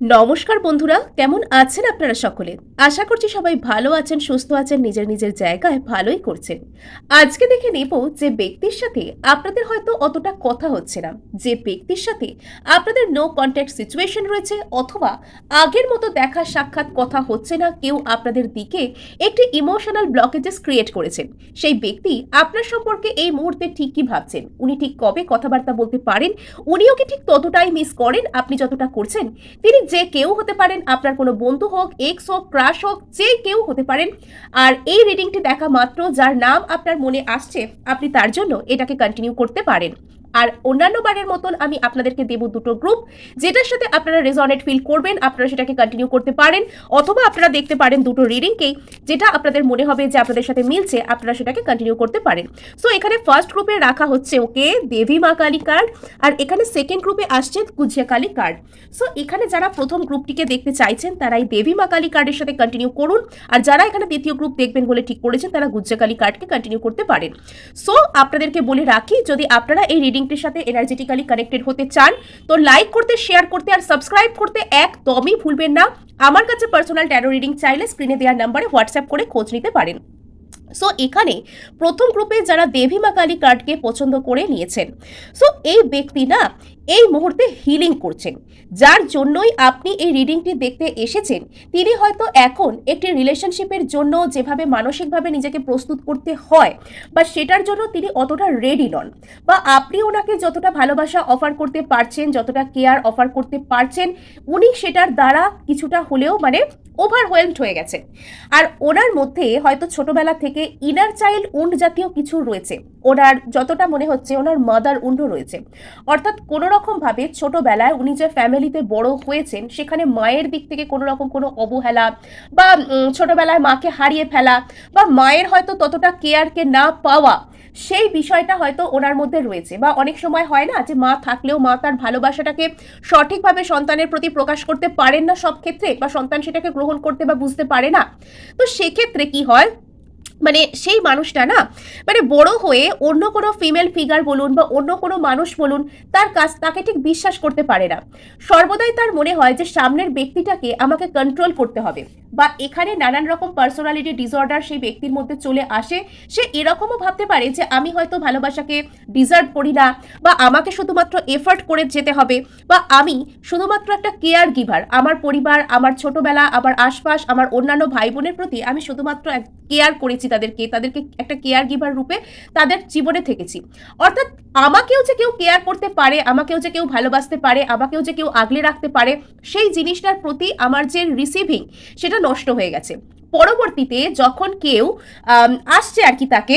নমস্কার বন্ধুরা, কেমন আছেন আপনারা সকলে? আশা করছি সবাই ভালো আছেন, সুস্থ আছেন, নিজের নিজের জায়গায় ভালোই করছেন। আজকে দেখে নেব যে ব্যক্তির সাথে আপনাদের হয়তো অতটা কথা হচ্ছে না। যে ব্যক্তির সাথে আপনাদের নো কন্ট্যাক্ট সিচুয়েশন রয়েছে অথবা আগের মতো দেখা সাক্ষাৎ কথা হচ্ছে না, কেউ আপনাদের দিকে একটি ইমোশনাল ব্লকেজেস ক্রিয়েট করেছেন। সেই ব্যক্তি আপনার সম্পর্কে এই মুহূর্তে ঠিক কি ভাবছেন? উনি ঠিক কবে কথাবার্তা বলতে পারেন? উনিও কি ঠিক ততটাই মিস করেন? আপনি যতটা করছেন, তিনি যে কেউ হতে পারেন, আপনার কোনো বন্ধু হোক এক্স হোক ক্রাশ হোক, যে কেউ হতে পারেন। আর এই রিডিংটি দেখা মাত্র, যার নাম আপনার মনে আসছে, আপনি তার জন্য এটাকে কন্টিনিউ করতে পারেন। আর অন্যান্য বারের মতন আমি আপনাদেরকে দেব দুটো গ্রুপ যেটার সাথে আপনারা রেজনেট ফিল করবেন, আপনারা সেটাকে কন্টিনিউ করতে পারেন, অথবা আপনারা দেখতে পারেন দুটো রিডিংকেই যেটা আপনাদের মনে হবে যে আপনাদের সাথে মিলছে, আপনারা সেটাকে কন্টিনিউ করতে পারেন। সো এখানে ফার্স্ট গ্রুপে রাখা হচ্ছে ওকে, দেবী মা কালী কার্ড আর এখানে সেকেন্ড গ্রুপে আসছে গুজিয়া কালী কার্ড সো এখানে যারা প্রথম গ্রুপটিকে দেখতে চাইছেন তারা এই দেবী মা কালী কার্ডের সাথে কন্টিনিউ করুন, আর যারা এখানে দ্বিতীয় গ্রুপ দেখবেন বলে ঠিক করেছেন, তারা গুজ্জা কালী কার্ডকে কন্টিনিউ করতে পারেন। সো আপনাদেরকে বলে রাখি, যদি আপনারা এই রিডিংটির সাথে এনার্জেটিক্যালি কানেক্টেড হতে চান, তো লাইক করতে শেয়ার করতে আর সাবস্ক্রাইব করতে একদমই ভুলবেন না। আমার কাছে পার্সোনাল ট্যারো রিডিং চাইলে স্ক্রিনে দেওয়ার নাম্বারে হোয়াটসঅ্যাপ করে খোঁজ নিতে পারেন। সো এখানে প্রথম গ্রুপে যারা দেবী মা কালী কার্ডকে পছন্দ করে নিয়েছেন। সো এই ব্যক্তি না এই মুহূর্তে হিলিং করছেন। যার জন্যই আপনি এই রিডিংটি দেখতে এসেছেন, তিনি হয়তো এখন একটি রিলেশনশিপের জন্য যেভাবে মানসিকভাবে নিজেকে প্রস্তুত করতে হয়, বা সেটার জন্য তিনি অতটা রেডি নন, বা আপনি ওনাকে যতটা ভালোবাসা অফার করতে পারছেন, যতটা কেয়ার অফার করতে পারছেন, উনি সেটার দ্বারা কিছুটা হলেও মানে ওভারওয়েলড হয়ে গেছে। আর ওনার মধ্যে হয়তো ছোটবেলা থেকে ইনার চাইল্ড উন্ড জাতীয় কিছু রয়েছে। ওনার যতটা মনে হচ্ছে ওনার মাদার উন্ডও রয়েছে। অর্থাৎ কোনো রকমভাবে ছোটবেলায় উনি যে ফ্যামিলিতে বড় হয়েছেন, সেখানে মায়ের দিক থেকে কোনো রকম কোনো অবহেলা বা ছোটবেলায় মাকে হারিয়ে ফেলা বা মায়ের হয়তো ততটা কেয়ারকে না পাওয়া সেই বিষয়টা হয়তো ওনার মধ্যে রয়েছে বা অনেক সময় হয় না যে মা থাকলেও মা তার ভালোবাসাটাকে সঠিকভাবে সন্তানের প্রতি প্রকাশ করতে পারেন না সব ক্ষেত্রে বা সন্তান সেটাকে গ্রহণ করতে বা বুঝতে পারে না। তো সেক্ষেত্রে কি হয়? মানে সেই মানুষটা না মানে বড় হয়ে অন্য কোনো ফিমেল ফিগার বলুন বা অন্য কোনো মানুষ বলুন, তার কাজ তাকে ঠিক বিশ্বাস করতে পারে না। সর্বদাই তার মনে হয় যে সামনের ব্যক্তিটাকে আমাকে কন্ট্রোল করতে হবে বা এখানে নানান রকম পার্সোনালিটি ডিসঅর্ডার সেই ব্যক্তির মধ্যে চলে আসে। সে এরকমও ভাবতে পারে যে আমি হয়তো ভালোবাসাকে ডিজার্ভ করি না বা আমাকে শুধুমাত্র এফার্ট করে যেতে হবে বা আমি শুধুমাত্র একটা কেয়ার গিভার আমার পরিবার, আমার ছোটবেলা, আমার আশপাশ, আমার অন্যান্য ভাই বোনের প্রতি আমি শুধুমাত্র কেয়ার করেছি। তাদেরকে তাদেরকে একটা কেয়ার গিভার রূপে তাদের জীবনে থেকেছি। অর্থাৎ আমাকেও যে কেউ কেয়ার করতে পারে, আমাকেও যে কেউ ভালোবাসতে পারে, আমাকেও যে কেউ আগলে রাখতে পারে, সেই জিনিসটার প্রতি আমার যে রিসিভিং সেটা নষ্ট হয়ে গেছে। পরবর্তীতে যখন কেউ আসছে আর কি তাকে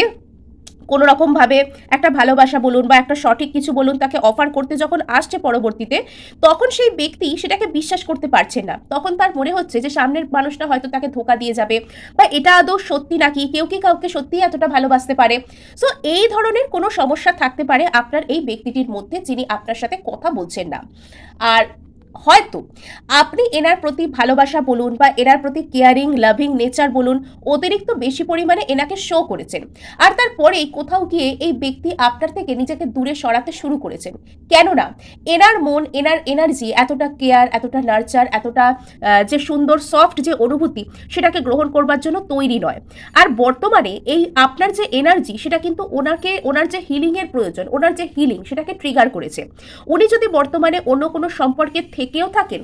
কোনো রকমভাবে একটা ভালোবাসা বলুন বা একটা সঠিক কিছু বলুন তাকে অফার করতে যখন আসছে পরবর্তীতে, তখন সেই ব্যক্তি সেটাকে বিশ্বাস করতে পারছে না। তখন তার মনে হচ্ছে যে সামনের মানুষটা হয়তো তাকে ধোকা দিয়ে যাবে বা এটা আদৌ সত্যি নাকি? কেউ কি কাউকে সত্যি এতটা ভালোবাসতে পারে? সো এই ধরনের কোনো সমস্যা থাকতে পারে আপনার এই ব্যক্তিটির মধ্যে যিনি আপনার সাথে কথা বলছেন না। আর হয়তো আপনি এনার প্রতি ভালোবাসা বলুন বা এনার প্রতি কেয়ারিং লাভিং নেচার বলুন, অতিরিক্ত বেশি পরিমাণে এনাকে শো করেছেন। আর তারপরেই কোথাও গিয়ে এই ব্যক্তি আপনার থেকে নিজেকে দূরে সরাতে শুরু করেছেন। কেননা এনার মন, এনার এনার্জি এতটা কেয়ার এতটা নার্চার এতটা যে সুন্দর সফট যে অনুভূতি সেটাকে গ্রহণ করবার জন্য তৈরি নয়। আর বর্তমানে এই আপনার যে এনার্জি সেটা কিন্তু ওনাকে, ওনার যে হিলিংয়ের প্রয়োজন, ওনার যে হিলিং সেটাকে ট্রিগার করেছে। উনি যদি বর্তমানে অন্য কোনো সম্পর্কে থেকেও থাকেন।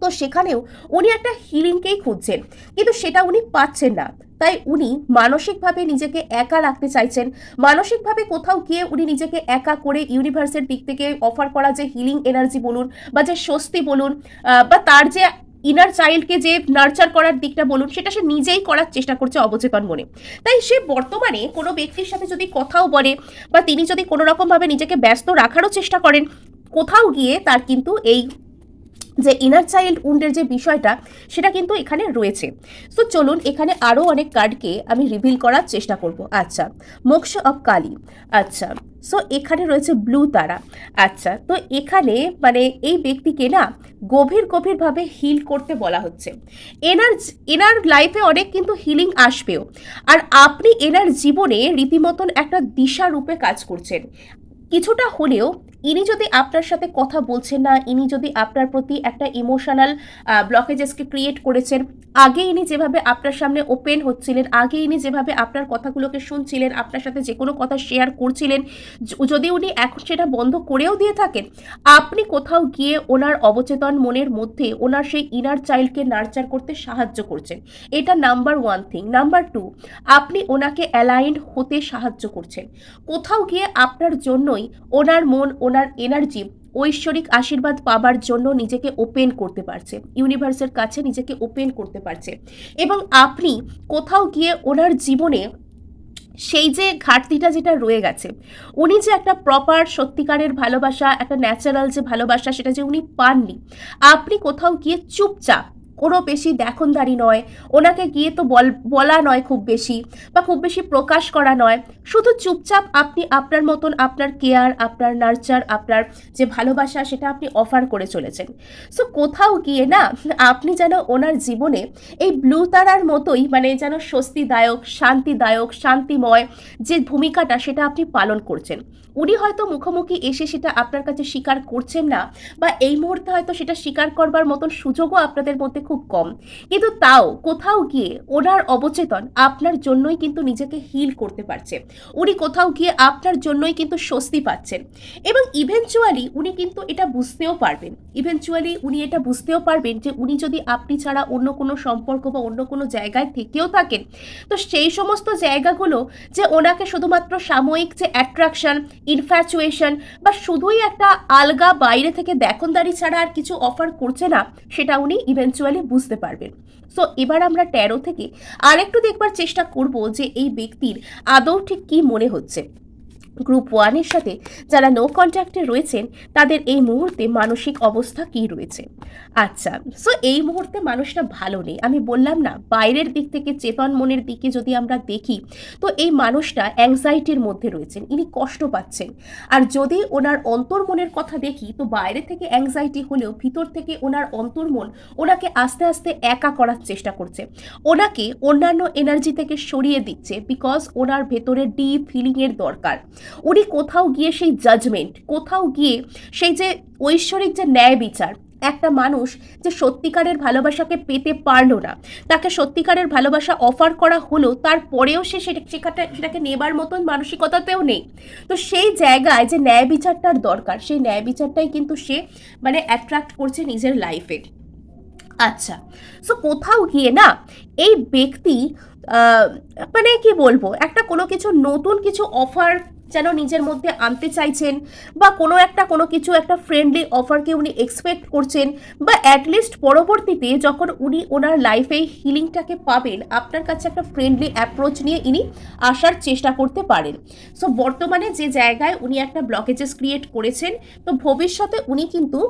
তো সেখানেও উনি একটা হিলিংকেই খুঁজছেন। কিন্তু সেটা উনি পাচ্ছেন না। তাই উনি মানসিকভাবে নিজেকে একা রাখতে চাইছেন। মানসিকভাবে কোথাও গিয়ে উনি নিজেকে একা করে ইউনিভার্সের দিক থেকে অফার করা যে হিলিং এনার্জি বলুন বা যে স্বস্তি বলুন বা তার যে ইনার চাইল্ডকে যে নার্চার করার দিকটা বলুন, সেটা সে নিজেই করার চেষ্টা করছে অবচেতন মনে। তাই সে বর্তমানে কোনো ব্যক্তির সাথে যদি কথাও বলে বা তিনি যদি কোনো রকমভাবে নিজেকে ব্যস্ত রাখারও চেষ্টা করেন, কোথাও গিয়ে তার কিন্তু এই যে ইনার চাইল্ড উন্ডের যে বিষয়টা, সেটা কিন্তু এখানে রয়েছে। সো চলুন এখানে আরও অনেক কার্ডকে আমি রিভিল করার চেষ্টা করব। আচ্ছা মোক্ষ অফ কালী। আচ্ছা সো এখানে রয়েছে ব্লু তারা। আচ্ছা তো এখানে মানে এই ব্যক্তিকে না গভীর গভীরভাবে হিল করতে বলা হচ্ছে। এনার এনার লাইফে অনেক কিন্তু হিলিং আসবেও। আর আপনি এনার জীবনে রীতিমতন একটা দিশা রূপে কাজ করছেন। কিছুটা হলেও ইনি যদি আপনার সাথে কথা বলছেন না, ইনি যদি আপনার প্রতি একটা ইমোশনাল ব্লকেজেসকে ক্রিয়েট করেছেন, আগে ইনি যেভাবে আপনার সামনে ওপেন হচ্ছিলেন, আগে ইনি যেভাবে আপনার কথাগুলোকে শুনছিলেন, আপনার সাথে যে কোনো কথা শেয়ার করছিলেন যদি উনি এখন সেটা বন্ধ করেও দিয়ে থাকেন, আপনি কোথাও গিয়ে ওনার অবচেতন মনের মধ্যে, ওনার সেই ইনার চাইল্ডকে নার্চার করতে সাহায্য করছেন। এটা number one thing number two আপনি ওনাকে অ্যালাইন্ড হতে সাহায্য করছেন। কোথাও গিয়ে আপনার জন্যই ওনার মন, ওনার এনার্জি ঐশ্বরিক আশীর্বাদ পাবার জন্য নিজেকে ওপেন করতে পারছে। ইউনিভার্সের কাছে নিজেকে ওপেন করতে পারছে। এবং আপনি কোথাও গিয়ে ওনার জীবনে সেই যে ঘাটতিটা যেটা রয়ে গেছে, উনি যে একটা প্রপার সত্যিকারের ভালোবাসা, একটা ন্যাচারাল যে ভালোবাসা, সেটা যে উনি পাননি, আপনি কোথাও গিয়ে চুপচাপ কোনো বেশি দেখনদারি নয়। ওনাকে গিয়ে তো বল, বলা নয় খুব বেশি বা খুব বেশি প্রকাশ করা নয়। শুধু চুপচাপ আপনি আপনার মতন আপনার কেয়ার, আপনার নার্চার, আপনার যে ভালোবাসা সেটা আপনি অফার করে চলেছেন। সো কোথাও গিয়ে না আপনি যেন ওনার জীবনে এই ব্লু তারার মতোই মানে যেন স্বস্তিদায়ক, শান্তিদায়ক, শান্তিময় যে ভূমিকাটা সেটা আপনি পালন করছেন। উনি হয়তো মুখোমুখি এসে সেটা আপনার কাছে স্বীকার করছেন না বা এই মুহূর্তে হয়তো সেটা স্বীকার করবার মতন সুযোগও আপনাদের মধ্যে খুব কম। কিন্তু তাও কোথাও গিয়ে ওনার অবচেতন আপনার জন্যই কিন্তু নিজেকে হিল করতে পারছে। উনি কোথাও গিয়ে আপনার জন্যই কিন্তু স্বস্তি পাচ্ছেন। এবং ইভেনচুয়ালি উনি কিন্তু এটা বুঝতেও পারবেন। ইভেনচুয়ালি উনি এটা বুঝতেও পারবেন যে উনি যদি আপনি ছাড়া অন্য কোনো সম্পর্ক বা অন্য কোনো জায়গায় থেকেও থাকেন, তো সেই সমস্ত জায়গাগুলো যে ওনাকে শুধুমাত্র সাময়িক যে অ্যাট্রাকশন ইনফ্যাচুয়েশন বা শুধুই একটা আলগা বাইরে থেকে দেখনদারি ছাড়া আর কিছু অফার করছে না, সেটা উনি ইভেনচুয়ালি বুঝতে পারবেন। সো এবার আমরা ট্যারো থেকে আরেকটু দেখবার চেষ্টা করব যে এই ব্যক্তির আদৌ ঠিক কি মনে হচ্ছে। গ্রুপ ওয়ানের সাথে যারা নো কন্ট্যাক্টে রয়েছেন, তাদের এই মুহূর্তে মানসিক অবস্থা কী রয়েছে? আচ্ছা সো এই মুহূর্তে মানুষটা ভালো নেই। আমি বললাম না, বাইরের দিক থেকে চেতন মনের দিকে যদি আমরা দেখি, তো এই মানুষটা অ্যাংজাইটির মধ্যে রয়েছেন, ইনি কষ্ট পাচ্ছেন। আর যদি ওনার অন্তর্মনের কথা দেখি, তো বাইরে থেকে অ্যাংজাইটি হলেও ভিতর থেকে ওনার অন্তর্মন ওনাকে আস্তে আস্তে একা করার চেষ্টা করছে। ওনাকে অন্যান্য এনার্জি থেকে সরিয়ে দিচ্ছে বিকজ ওনার ভেতরে ডিপ ফিলিংয়ের দরকার। উনি কোথাও গিয়ে সেই জাজমেন্ট কোথাও গিয়ে সেই যে ঐশ্বরিক যে ন্যায় বিচার, একটা মানুষ যে সত্যিকারের ভালোবাসাকে পেতে পারল না, তাকে সত্যিকারের ভালোবাসা অফার করা হলো, তারপরেও সে সেটা সেখানে সেটাকে নেবার মতন মানসিকতাতেও নেই। তো সেই জায়গায় যে ন্যায় বিচারটার দরকার, সেই ন্যায় বিচারটাই কিন্তু সে মানে অ্যাট্রাক্ট করছে নিজের লাইফে আচ্ছা সো কোথাও গিয়ে না এই ব্যক্তি মানে কি বলব, একটা কোনো কিছু নতুন কিছু অফার যেন নিজের মধ্যে আনতে চাইছেন বা কোনো একটা, কোনো কিছু একটা ফ্রেন্ডলি অফারকে উনি এক্সপেক্ট করছেন বা অ্যাটলিস্ট পরবর্তীতে যখন উনি ওনার লাইফে হিলিংটাকে পাবেন, আপনার কাছে একটা ফ্রেন্ডলি অ্যাপ্রোচ নিয়ে ইনি আসার চেষ্টা করতে পারেন। সো বর্তমানে যে জায়গায় উনি একটা ব্লকেজেস ক্রিয়েট করেছেন, তো ভবিষ্যতে উনি কিন্তু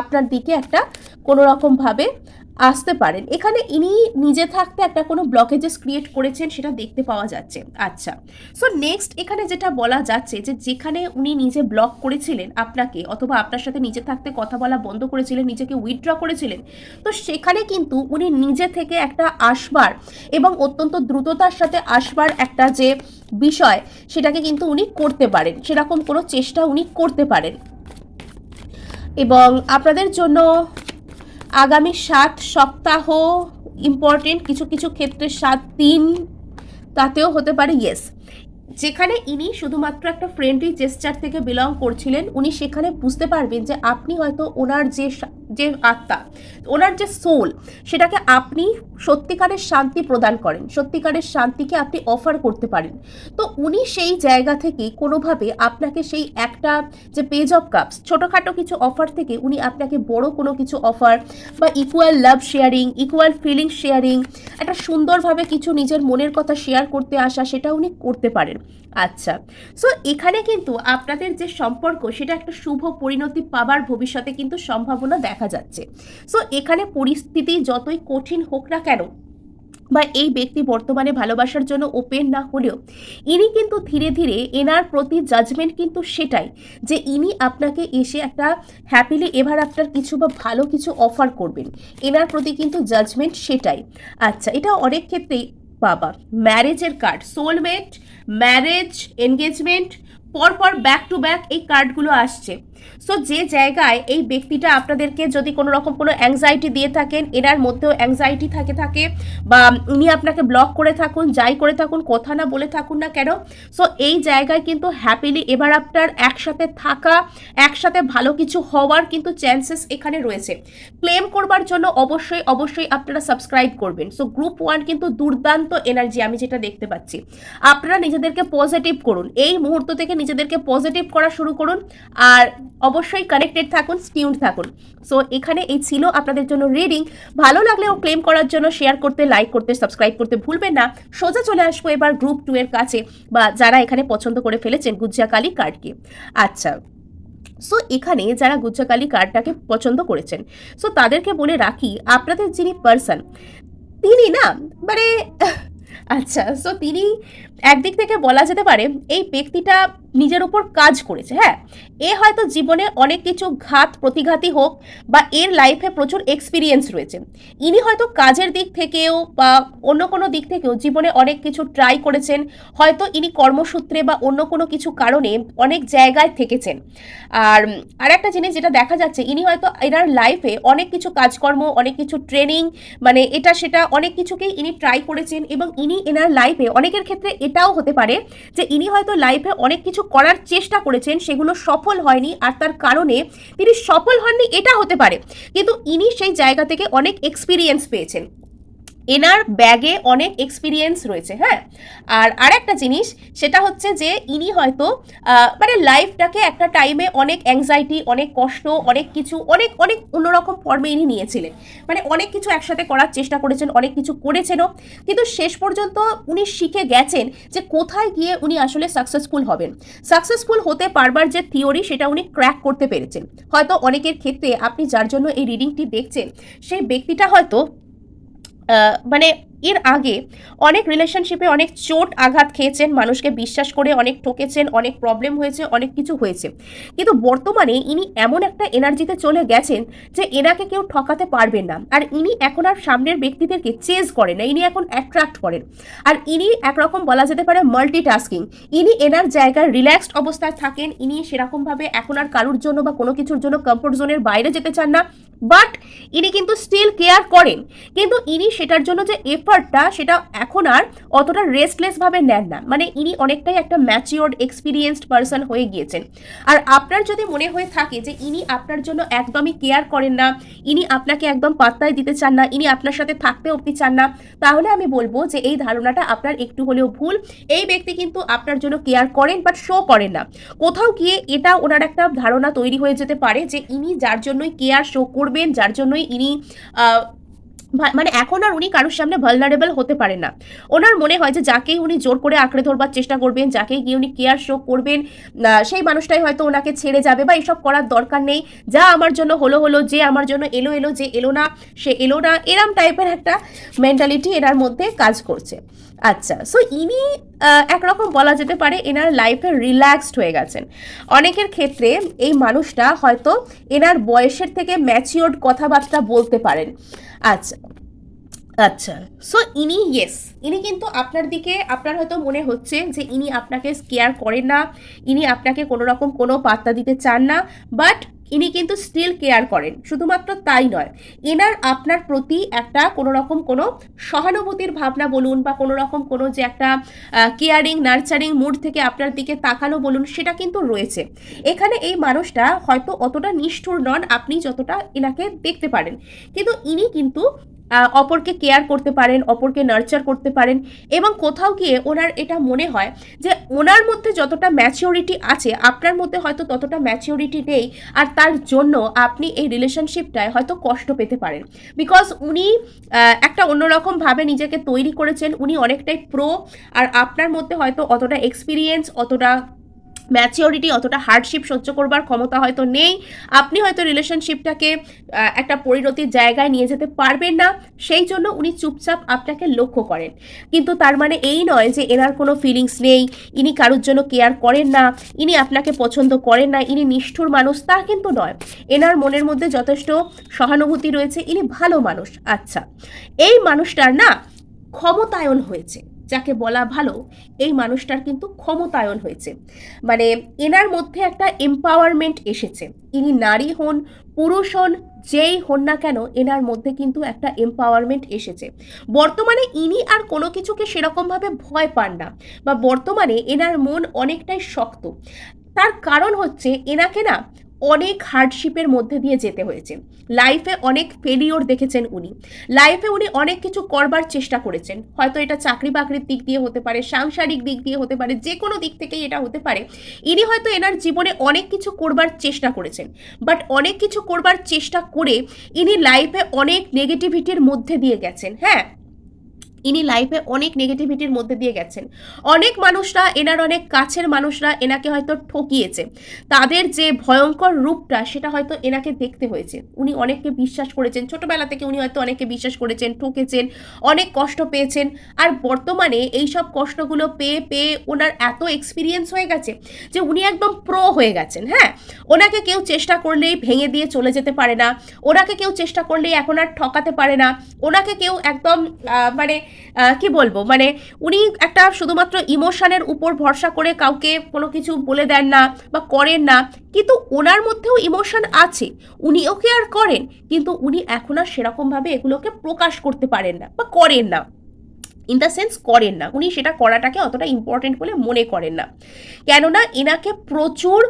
আপনার দিকে একটা কোনো রকমভাবে আসতে পারেন। এখানে ইনি নিজে থাকতে একটা কোনো ব্লকেজেস ক্রিয়েট করেছেন সেটা দেখতে পাওয়া যাচ্ছে। আচ্ছা। সো নেক্সট এখানে যেটা বলা যাচ্ছে যে, যেখানে উনি নিজে ব্লক করেছিলেন আপনাকে অথবা আপনার সাথে নিজে থাকতে কথা বলা বন্ধ করেছিলেন, নিজেকে উইথড্র করেছিলেন, তো সেখানে কিন্তু উনি নিজে থেকে একটা আসবার এবং অত্যন্ত দ্রুততার সাথে আসবার একটা যে বিষয়, সেটাকে কিন্তু উনি করতে পারেন। সেরকম কোনো চেষ্টা উনি করতে পারেন। এবং আপনাদের জন্য আগামী সাত সপ্তাহ ইম্পর্টেন্ট কিছু কিছু ক্ষেত্রে সাত দিন তাতেও হতে পারে ইয়েস যেখানে ইনি শুধুমাত্র একটা ফ্রেন্ডলি জেস্টার থেকে বিলং করছিলেন, উনি সেখানে বুঝতে পারবেন যে আপনি হয়তো ওনার যে যে আত্মা, ওনার যে সোল সেটাকে আপনি সত্যিকারের শান্তি প্রদান করেন, সত্যিকারের শান্তিকে আপনি অফার করতে পারেন। তো উনি সেই জায়গা থেকে কোনোভাবে আপনাকে সেই একটা যে পেজ অফ কাপস ছোটোখাটো কিছু অফার থেকে উনি আপনাকে বড় কোনো কিছু অফার বা equal love sharing equal feeling sharing একটা সুন্দরভাবে কিছু নিজের মনের কথা শেয়ার করতে আসা, সেটা উনি করতে পারেন। আচ্ছা সো এখানে কিন্তু আপনাদের যে সম্পর্ক, সেটা একটা শুভ পরিণতি পাবার ভবিষ্যতে কিন্তু সম্ভাবনা দেখা যাচ্ছে। সো এখানে পরিস্থিতি যতই কঠিন হোক না কেন, বা এই ব্যক্তি বর্তমানে ভালোবাসার জন্য ওপেন না হলেও, ইনি কিন্তু ধীরে ধীরে এনার প্রতি জাজমেন্ট কিন্তু সেটাই, যে ইনি আপনাকে এসে একটা হ্যাপিলি এভার আফটার কিছু বা ভালো কিছু অফার করবেন। এনার প্রতি কিন্তু জাজমেন্ট সেটাই। আচ্ছা এটা অনেক ক্ষেত্রেই বাবা ম্যারেজের কার্ড সোলমেট ম্যারেজ এনগেজমেন্ট পরপর ব্যাক টু ব্যাক এই কার্ডগুলো আসছে। সো যে জায়গায় এই ব্যক্তিটা আপনাদেরকে যদি কোনো রকম কোনো অ্যাংজাইটি দিয়ে থাকেন, এনার মধ্যেও অ্যাংজাইটি থাকে থাকে, বা উনি আপনাকে ব্লক করে থাকুন, যাই করে থাকুন, কথা না বলে থাকুন না কেন সো এই জায়গায় কিন্তু হ্যাপিলি এবার আপনার একসাথে থাকা, একসাথে ভালো কিছু হওয়ার কিন্তু চান্সেস এখানে রয়েছে। ক্লেম করবার জন্য অবশ্যই অবশ্যই আপনারা সাবস্ক্রাইব করবেন। সো গ্রুপ ওয়ান কিন্তু দুর্দান্ত এনার্জি আমি যেটা দেখতে পাচ্ছি। আপনারা নিজেদেরকে পজিটিভ করুন। এই মুহূর্ত থেকে নিজেদেরকে পজিটিভ করা শুরু করুন। আর অবশ্যই কানেক্টেড থাকুন স্টিউন্ড থাকুন। সো এখানে এই ছিল আপনাদের জন্য রিডিং ভালো লাগলেও ক্লেম করার জন্য শেয়ার করতে লাইক করতে সাবস্ক্রাইব করতে ভুলবেন না। সোজা চলে আসব এবার গ্রুপ টু এর কাছে বা যারা এখানে পছন্দ করে ফেলেছেন গুজ্জাকালী কার্ডকে আচ্ছা সো এখানে যারা গুজ্জাকালী কার্ডটাকে পছন্দ করেছেন সো তাদেরকে বলে রাখি, আপনাদের যিনি পার্সন তিনি না মানে আচ্ছা সো তিনি একদিক থেকে বলা যেতে পারে এই ব্যক্তিটা নিজের উপর কাজ করেছে হ্যাঁ? এ হয়তো জীবনে অনেক কিছু ঘাত প্রতিঘাতী হোক বা এর লাইফে প্রচুর এক্সপিরিয়েন্স রয়েছে। ইনি হয়তো কাজের দিক থেকেও বা অন্য কোনো দিক থেকেও জীবনে অনেক কিছু ট্রাই করেছেন, হয়তো ইনি কর্মসূত্রে বা অন্য কোনো কিছু কারণে অনেক জায়গায় থেকেছেন। আর আর একটা জিনিস যেটা দেখা যাচ্ছে, ইনি হয়তো এনার লাইফে অনেক কিছু কাজকর্ম, অনেক কিছু ট্রেনিং মানে এটা সেটা অনেক কিছুকেই ইনি ট্রাই করেছেন এবং ইনি এনার লাইফে অনেকের ক্ষেত্রে এটাও হতে পারে যে ইনি হয়তো লাইফে অনেক কিছু করার চেষ্টা করেছেন, সেগুলো সফল হয়নি আর তার কারণে তিনি সফল হননি, এটা হতে পারে। কিন্তু ইনি সেই জায়গা থেকে অনেক এক্সপিরিয়েন্স পেয়েছেন। এনার ব্যাগে অনেক এক্সপিরিয়েন্স রয়েছে হ্যাঁ? আর আরেকটা জিনিস, সেটা হচ্ছে যে ইনি হয়তো মানে লাইফটাকে একটা টাইমে অনেক অ্যাংজাইটি অনেক কষ্ট, অনেক কিছু, অনেক অনেক অন্যরকম ফর্মে ইনি নিয়েছিলেন। মানে অনেক কিছু একসাথে করার চেষ্টা করেছেন, অনেক কিছু করেছেনও। কিন্তু শেষ পর্যন্ত উনি শিখে গেছেন যে কোথায় গিয়ে উনি আসলে সাকসেসফুল হবেন। সাকসেসফুল হতে পারবার যে থিওরি সেটা উনি ক্র্যাক করতে পেরেছেন। হয়তো অনেকের ক্ষেত্রে আপনি যার জন্য এই রিডিংটি দেখছেন, সেই ব্যক্তিটা হয়তো মানে এর আগে অনেক রিলেশনশিপে অনেক চোট আঘাত খেয়েছেন, মানুষকে বিশ্বাস করে অনেক ঠকেছেন, অনেক প্রবলেম হয়েছে, অনেক কিছু হয়েছে। কিন্তু বর্তমানে ইনি এমন একটা এনার্জিতে চলে গেছেন যে এনাকে কেউ ঠকাতে পারবেন না। আর ইনি এখন আর সামনের ব্যক্তিদেরকে চেজ করেন না, ইনি এখন অ্যাট্রাক্ট করেন। আর ইনি একরকম বলা যেতে পারে মাল্টিটাস্কিং ইনি এনার জায়গায় রিল্যাক্সড অবস্থায় থাকেন, ইনি সেরকমভাবে এখন আর কারুর জন্য বা কোনো কিছুর জন্য কমফোর্ট জোনের বাইরে যেতে চান না। বাট ইনি কিন্তু স্টিল কেয়ার করেন। কিন্তু ইনি সেটার জন্য যে এফার্টটা সেটা এখন আর অতটা রেস্টলেস ভাবে নেন না। মানে ইনি অনেকটাই একটা ম্যাচিওর্ড এক্সপিরিয়েন্সড পার্সন হয়ে গিয়েছেন। আর আপনার যদি মনে হয়ে থাকে যে ইনি আপনার জন্য একদমই কেয়ার করেন না, ইনি আপনাকে একদম পাত্তায় দিতে চান না, ইনি আপনার সাথে থাকতে অব্দি চান না, তাহলে আমি বলব যে এই ধারণাটা আপনার একটু হলেও ভুল। এই ব্যক্তি কিন্তু আপনার জন্য কেয়ার করেন বাট শো করেন না। কোথাও গিয়ে এটা ওনার একটা ধারণা তৈরি হয়ে যেতে পারে যে ইনি যার জন্যই কেয়ার শো করবেন, যার জন্যই ইনি মানে এখন আর উনি কারোর সামনে ভালনারেবল হতে পারে না। ওনার মনে হয় যে যাকেই উনি জোর করে আঁকড়ে ধরবার চেষ্টা করবেন, যাকেই গিয়ে উনি কেয়ার শো করবেন সেই মানুষটাই হয়তো ওনাকে ছেড়ে যাবে বা এসব করার দরকার নেই। যা আমার জন্য হলো হলো, যে আমার জন্য এলো এলো, যে এলো না, সে এলো না, এরম টাইপের একটা মেন্টালিটি এনার মধ্যে কাজ করছে। আচ্ছা সো ইনি একরকম বলা যেতে পারে এনার লাইফে রিল্যাক্সড হয়ে গেছেন। অনেকের ক্ষেত্রে এই মানুষটা হয়তো এনার বয়সের থেকে ম্যাচিওর্ড কথাবার্তা বলতে পারেন। আচ্ছা আচ্ছা। সো ইনি ইয়েস ইনি কিন্তু আপনার দিকে, আপনার হয়তো মনে হচ্ছে যে ইনি আপনাকে কেয়ার করেন না, ইনি আপনাকে কোনো রকম কোনো পাত্তা দিতে চান না বাট ইনি কিন্তু স্টিল কেয়ার করেন, শুধুমাত্র তাই নয়। এনার আপনার প্রতি একটা কোনো রকম কোনো সহানুভূতির ভাবনা বলুন বা কোনো রকম কোনো যে একটা কেয়ারিং নার্চারিং মুড থেকে আপনার দিকে তাকানো বলুন, সেটা কিন্তু রয়েছে। এখানে এই মানুষটা হয়তো অতটা নিষ্ঠুর নন, আপনি যতটা এনাকে দেখতে পারেন। কিন্তু ইনি কিন্তু অপরকে কেয়ার করতে পারেন, অপরকে নার্চার করতে পারেন এবং কোথাও গিয়ে ওনার এটা মনে হয় যে ওনার মধ্যে যতটা ম্যাচিওরিটি আছে, আপনার মধ্যে হয়তো ততটা ম্যাচিওরিটি নেই আর তার জন্য আপনি এই রিলেশনশিপটায় হয়তো কষ্ট পেতে পারেন। বিকজ উনি একটা অন্যরকমভাবে নিজেকে তৈরি করেছেন, উনি অনেকটাই প্রো আর আপনার মধ্যে হয়তো অতটা এক্সপিরিয়েন্স অতটা ম্যাচিওরিটি অতটা হার্ডশিপ সহ্য করবার ক্ষমতা হয়তো নেই। আপনি হয়তো রিলেশনশিপটাকে একটা পরিণতির জায়গায় নিয়ে যেতে পারবেন না। সেই জন্য উনি চুপচাপ আপনাকে লক্ষ্য করেন। কিন্তু তার মানে এই নয় যে এনার কোনো ফিলিংস নেই, ইনি কারোর জন্য কেয়ার করেন না, ইনি আপনাকে পছন্দ করেন না, ইনি নিষ্ঠুর মানুষ, তা কিন্তু নয়। এনার মনের মধ্যে যথেষ্ট সহানুভূতি রয়েছে, ইনি ভালো মানুষ আচ্ছা। এই মানুষটার না ক্ষমতায়ন হয়েছে। যাকে বলা ভালো, এই মানুষটার কিন্তু ক্ষমতায়ন হয়েছে। মানে এনার মধ্যে একটা এম্পাওয়ারমেন্ট এসেছে। ইনি নারী হন, পুরুষ হন, যেই হন না কেন এনার মধ্যে কিন্তু একটা এম্পাওয়ারমেন্ট এসেছে। বর্তমানে ইনি আর কোনো কিছুকে সেরকমভাবে ভয় পান না বা বর্তমানে এনার মন অনেকটাই শক্ত। তার কারণ হচ্ছে এনাকে না অনেক হার্ডশিপের মধ্যে দিয়ে যেতে হয়েছে। লাইফে অনেক ফেলিওর দেখেছেন উনি। লাইফে উনি অনেক কিছু করবার চেষ্টা করেছেন। হয়তো এটা চাকরি বাকরির দিক দিয়ে হতে পারে, সাংসারিক দিক দিয়ে হতে পারে যে কোনো দিক থেকেই এটা হতে পারে। ইনি হয়তো এনার জীবনে অনেক কিছু করবার চেষ্টা করেছেন। বাট অনেক কিছু করবার চেষ্টা করে ইনি লাইফে অনেক নেগেটিভিটির মধ্যে দিয়ে গেছেন। হ্যাঁ? ইনি লাইফে অনেক নেগেটিভিটির মধ্যে দিয়ে গেছেন। অনেক মানুষরা, এনার অনেক কাছের মানুষরা এনাকে হয়তো ঠকিয়েছে। তাদের যে ভয়ঙ্কর রূপটা, সেটা হয়তো এনাকে দেখতে হয়েছে। উনি অনেককে বিশ্বাস করেছেন। ছোটবেলা থেকে উনি হয়তো অনেককে বিশ্বাস করেছেন, ঠকেছেন, অনেক কষ্ট পেয়েছেন। আর বর্তমানে এই সব কষ্টগুলো পেয়ে পেয়ে ওনার এত এক্সপিরিয়েন্স হয়ে গেছে যে উনি একদম প্রো হয়ে গেছেন হ্যাঁ? ওনাকে কেউ চেষ্টা করলেই ভেঙে দিয়ে চলে যেতে পারে না। ওনাকে কেউ চেষ্টা করলেই এখন আর ঠকাতে পারে না। ওনাকে কেউ একদম মানে কি বলব? মানে উনি একটা শুধুমাত্র ইমোশনের উপর ভরসা করে কাউকে কোনো কিছু বলে দেন না বা করেন না, কিন্তু ওনার মধ্যেও ইমোশন আছে। উনি ওকে আর করেন, কিন্তু উনি এখন আর সেরকমভাবে এগুলোকে প্রকাশ করতে পারেন না বা করেন না। ইন দ্য সেন্স করেন না। উনি সেটা করাটাকে অতটা ইম্পর্টেন্ট বলে মনে করেন না। কেননা এনাকে প্রচুর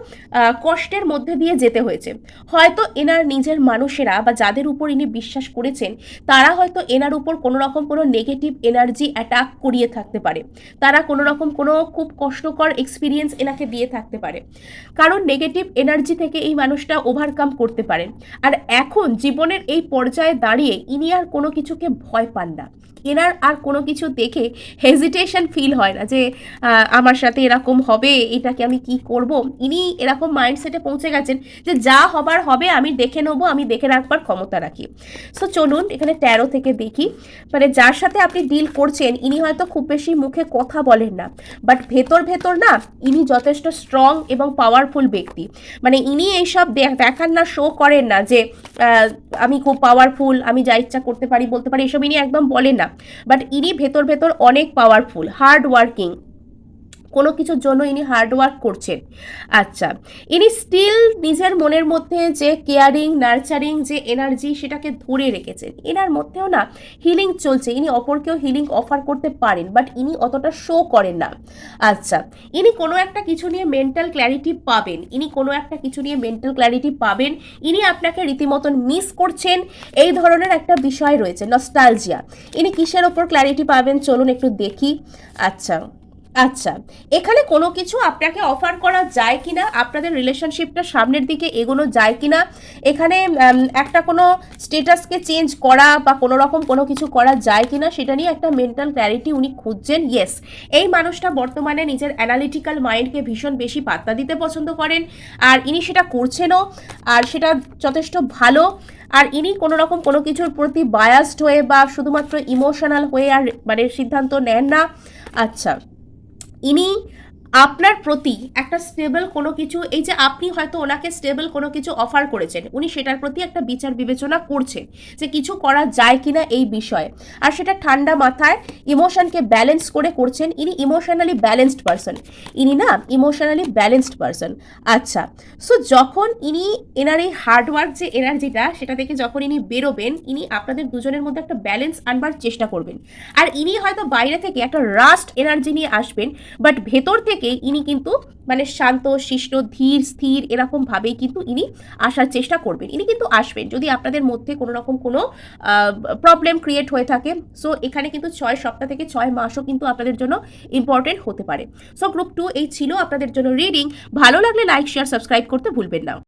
কষ্টের মধ্যে দিয়ে যেতে হয়েছে। হয়তো এনার নিজের মানুষেরা বা যাদের উপর ইনি বিশ্বাস করেছেন, তারা হয়তো এনার উপর কোনো রকম কোনো নেগেটিভ এনার্জি অ্যাটাক করিয়ে থাকতে পারে। তারা কোনো রকম কোনো খুব কষ্টকর এক্সপিরিয়েন্স এনাকে দিয়ে থাকতে পারে। কারণ নেগেটিভ এনার্জি থেকে এই মানুষটা ওভারকাম করতে পারেন। আর এখন জীবনের এই পর্যায়ে দাঁড়িয়ে ইনি আর কোনো কিছুকে ভয় পান না। এনার আর কোনো কিছু দেখে হেজিটেশন ফিল হয় না যে আমার সাথে এরকম হবে, এটাকে আমি কি করব? ইনি এরকম মাইন্ডসেটে পৌঁছে গেছেন যে, যা হবার হবে আমি দেখে নেব, আমি দেখে রাখবার ক্ষমতা রাখি। সো চলুন এখানে তেরো থেকে দেখি। মানে যার সাথে আপনি ডিল করছেন, ইনি হয়তো খুব বেশি মুখে কথা বলেন না। বাট ভেতর ভেতর না, ইনি যথেষ্ট স্ট্রং এবং পাওয়ারফুল ব্যক্তি। মানে ইনি এইসব দেখান না শো করেন না যে আমি খুব পাওয়ারফুল আমি যা ইচ্ছা করতে পারি, বলতে পারি, এসব ইনি একদম বলেন না। বাট ইনি ভেতর ভেতর অনেক পাওয়ারফুল হার্ড ওয়ার্কিং কোনো কিছুর জন্য ইনি হার্ড ওয়ার্ক করছেন। আচ্ছা ইনি স্টিল নিজের মনের মধ্যে যে কেয়ারিং নার্চারিং যে এনার্জি সেটাকে ধরে রেখেছেন। এনার মধ্যেও না হিলিং চলছে, ইনি অপরকেও হিলিং অফার করতে পারেন বাট ইনি অতটা শো করেন না। আচ্ছা ইনি কোনো একটা কিছু নিয়ে মেন্টাল ক্ল্যারিটি পাবেন, ইনি কোনো একটা কিছু নিয়ে মেন্টাল ক্ল্যারিটি পাবেন, ইনি আপনাকে রীতিমতন মিস করছেন, এই ধরনের একটা বিষয় রয়েছে নস্টালজিয়া ইনি কিসের ওপর ক্ল্যারিটি পাবেন, চলুন একটু দেখি। আচ্ছা আচ্ছা এখানে কোনো কিছু আপনাকে অফার করা যায় কি না আপনাদের রিলেশনশিপটা সামনের দিকে এগোনো যায় কি না এখানে একটা কোনো স্টেটাসকে চেঞ্জ করা বা কোনো রকম কোনো কিছু করা যায় কি না সেটা নিয়ে একটা মেন্টাল ক্ল্যারিটি উনি খুঁজছেন ইয়েস এই মানুষটা বর্তমানে নিজের অ্যানালিটিক্যাল মাইন্ডকে ভীষণ বেশি পাত্তা দিতে পছন্দ করেন, আর ইনি সেটা করছেনও, আর সেটা যথেষ্ট ভালো। আর ইনি কোনো রকম কোনো কিছুর প্রতি বায়াসড হয়ে বা শুধুমাত্র ইমোশনাল হয়ে আর মানে সিদ্ধান্ত নেন না। আচ্ছা ইনি আপনার প্রতি একটা স্টেবল কোনো কিছু, এই যে আপনি হয়তো ওনাকে স্টেবল কোনো কিছু অফার করেছেন, উনি সেটার প্রতি একটা বিচার বিবেচনা করছেন যে কিছু করা যায় কিনা এই বিষয়ে। আর সেটা ঠান্ডা মাথায় ইমোশনকে ব্যালেন্স করে করছেন, ইনি ইমোশনালি ব্যালেন্সড পারসন ইনি না ইমোশনালি ব্যালেন্সড পারসন আচ্ছা সো যখন ইনি এনার এই হার্ডওয়ার্ক যে এনার্জিটা সেটা থেকে যখন ইনি বেরোবেন, ইনি আপনাদের দুজনের মধ্যে একটা ব্যালেন্স আনবার চেষ্টা করবেন। আর ইনি হয়তো বাইরে থেকে একটা রাস্ট এনার্জি নিয়ে আসবেন বাট ভেতর থেকে ইনি কিন্তু মানে শান্ত, শিষ্ট, ধীর, স্থির এরকম ভাবেই কিন্তু ইনি আসার চেষ্টা করবেন। ইনি কিন্তু আসবেন। যদি আপনাদের মধ্যে কোনো রকম কোনো প্রবলেম ক্রিয়েট হয়ে থাকে সো এখানে কিন্তু ছয় সপ্তাহ থেকে ছয় মাসও কিন্তু আপনাদের জন্য ইম্পর্টেন্ট হতে পারে। সো গ্রুপ টু এই ছিল আপনাদের জন্য রিডিং ভালো লাগলে লাইক শেয়ার সাবস্ক্রাইব করতে ভুলবেন না।